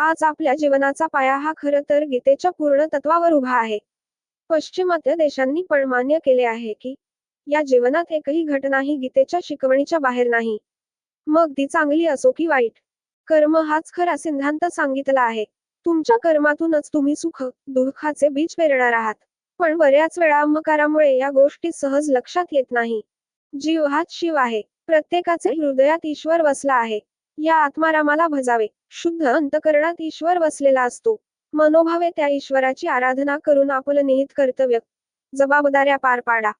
आज आपल्या जीवनाचा पाया हा खरं तर गीतेच्या पूर्ण तत्वावर उभा आहे. पश्चिमात्य देशांनी पण मान्य केले आहे की या जीवनात एकही घटनाही गीतेच्या शिकवणीच्या बाहेर नाही. मग ती चांगली असो की वाईट? कर्म हाच खरा सिद्धांत सांगितला आहे. तुमच्या कर्मातूनच तुम्ही सुख दुःखाचे बीज पेरणार आहात. पण बऱ्याच वेळा अहंकारामुळे या गोष्टी सहज लक्षात येत नाही. जीव हाच शिव आहे. प्रत्येकाचे हृदयात ईश्वर वसला आहे. या आत्मारामाला भजावे. शुद्ध अंतकरणात ईश्वर वसलेला असतो. मनोभावे त्या ईश्वराची आराधना करून आपलं निहित कर्तव्य. जबाबदाऱ्या पार पाडा.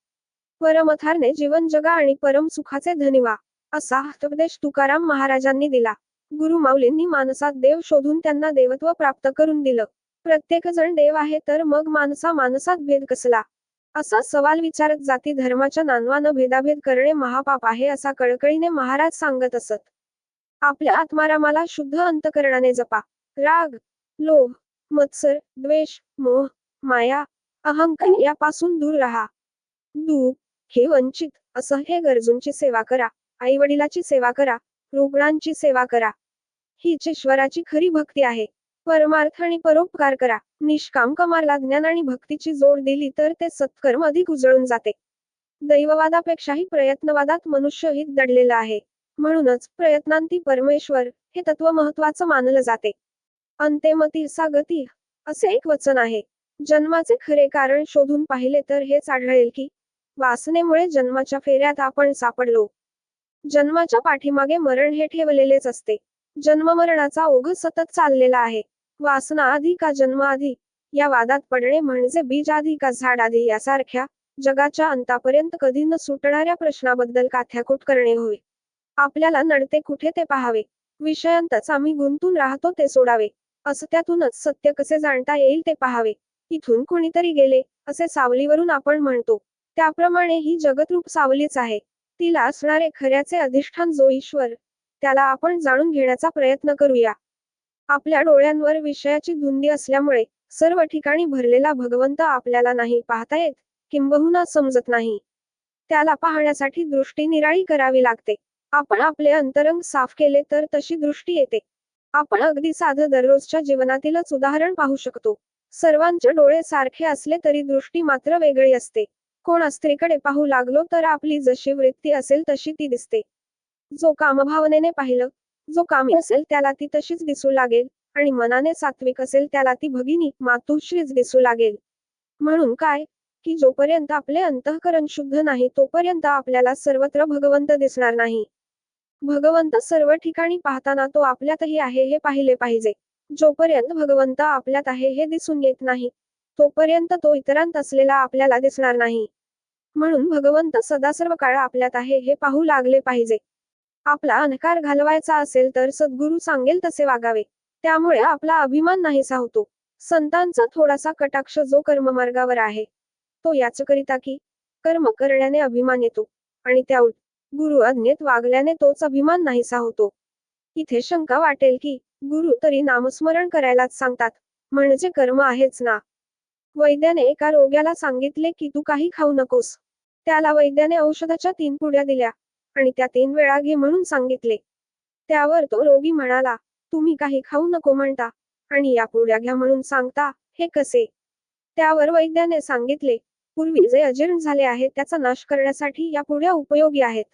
परमथारने जीवन जगा आणि परम सुखाचे धनिवा. असा उपदेश तुकाराम महाराजांनी दिला. गुरु माऊलींनी मानसात देव शोधून त्यांना देवत्व प्राप्त करून दिलं. प्रत्येक जण देव आहे तर मग माणसा माणसात भेद कसला? असा सवाल विचारत जाती धर्माच्या नानवानं भेदाभेद करणे महापाप आहे असा कळकळीने महाराज सांगत असत. आपल्या आत्मारामाला शुद्ध अंतकरणाने जपा. राग लोभ मत्सर द्वेष मोह माया अहंकार यापासून दूर राहा. दुःख हे वंचित असं हे गरजूंची सेवा करा. आई वडिलाची सेवा करा. रुग्णांची सेवा करा. हीच ईश्वराची खरी भक्ती आहे. परमार्थ आणि परोपकार करा. निष्काम कमाला ज्ञान आणि भक्तीची जोड दिली तर ते सत्कर्म अधिक उजळून जाते. दैववादापेक्षाही प्रयत्नवादात मनुष्य हित दडलेलं आहे. म्हणूनच प्रयत्नांती परमेश्वर हे तत्व महत्वाचं मानलं जाते. अंतेमती सा गती असे एक वचन आहे. जन्माचे खरे कारण शोधून पाहिले तर हेच आढळेल की वासनेमुळे जन्माच्या फेऱ्यात आपण सापडलो. जन्माच्या पाठीमागे मरण हे ठेवलेलेच असते. जन्ममरणाचा ओघ सतत चाललेला आहे. वासना आधी का जन्म आधी? या वादात पडणे म्हणजे बीज आधी का झाड आधी यासारख्या जगाच्या अंतापर्यंत कधी न सुटणाऱ्या प्रश्नाबद्दल काथ्याकूट करणे होय. आपल्याला नडते कुठे ते पाहावे? विषयांतच आम्ही गुंतून राहतो ते सोडावे. असं त्यातूनच सत्य कसे जाणता येईल ते पाहावे. इथून कुणीतरी गेले असे सावलीवरून आपण म्हणतो. त्याप्रमाणे ही जगतरूप सावलीच आहे. तिला असणारे खऱ्याचे अधिष्ठान जो ईश्वर त्याला आपण जाणून घेण्याचा प्रयत्न करूया. आपल्या डोळ्यांवर विषयाची धुंदी असल्यामुळे सर्व ठिकाणी भरलेला भगवंत आपल्याला नाही पाहता येत किंबहुना समजत नाही. त्याला पाहण्यासाठी दृष्टी निराळी करावी लागते. आपण आपले अंतरंग साफ केले तर तशी दृष्टी येते. आपण अगदी साधं दररोजच्या जीवनातीलच उदाहरण पाहू शकतो. सर्वांचे डोळे सारखे असले तरी दृष्टी मात्र वेगळी असते. कोण स्त्रीकडे पाहू लागलो तर आपली जशी वृत्ती असेल तशी ती दिसते. जो कामभावनेने पाहिलं जो कामी असेल त्याला ती तशीच दिसू लागेल आणि मनाने सात्विक असेल त्याला ती भगिनी मातुश्रीच दिसू लागेल. म्हणून काय? की जोपर्यंत आपले अंतःकरण शुद्ध नाही तोपर्यंत आपल्याला सर्वत्र भगवंत दिसणार नाही. भगवंत सर्व ठिकाणी पाहताना तो आपल्यातही आहे हे पाहिले पाहिजे. जोपर्यंत भगवंत आपल्यात आहे हे दिसून येत नाही तोपर्यंत तो इतरांत असलेला आपल्याला दिसणार नाही. म्हणून भगवंत सदा सर्व काळ आपल्यात आहे हे पाहू लागले पाहिजे. आपला अंधकार घालवायचा असेल तर सद्गुरू सांगेल तसे वागावे. त्यामुळे आपला अभिमान नाहीसा होतो. संतांचा थोडासा कटाक्ष जो कर्ममार्गावर आहे तो याच करिता की कर्म करण्याने अभिमान येतो. आणि त्या उलट गुरु अज्ञेत वागल्याने तोच अभिमान नाहीसा होतो. इथे शंका वाटेल की गुरु तरी नामस्मरण करायलाच सांगतात म्हणजे कर्म आहेच ना? वैद्याने एका रोग्याला सांगितले की तू काही खाऊ नकोस. त्याला वैद्याने औषधाच्या तीन पुड्या दिल्या आणि त्या तीन वेळा घे म्हणून सांगितले. त्यावर तो रोगी म्हणाला तुम्ही काही खाऊ नको म्हणता आणि या पुड्या घ्या म्हणून सांगता हे कसे? त्यावर वैद्याने सांगितले पूर्वी जे अजीर्ण झाले आहे त्याचा नाश करण्यासाठी या पुड्या उपयोगी आहेत.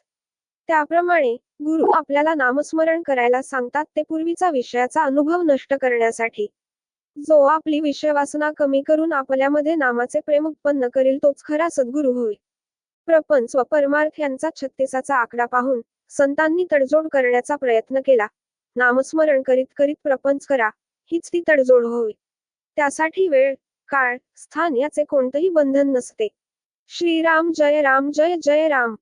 त्याप्रमाणे गुरु आपल्याला नामस्मरण करायला सांगतात ते पूर्वीचा विषयाचा अनुभव नष्ट करण्यासाठी. जो आपली विषय वासना कमी करून आपल्यामध्ये नामाचे प्रेम उत्पन्न करील तोच खरा सद्गुरु होय. प्रपंच व परमार्थ यांचा छत्तीसाचा आकडा पाहून संतांनी तडजोड करण्याचा प्रयत्न केला. नामस्मरण करीत करीत प्रपंच करा हीच ती तडजोड होय. त्यासाठी वेळ काळ स्थान याचे कोणतंही बंधन नसते. श्रीराम जय राम जय जय राम.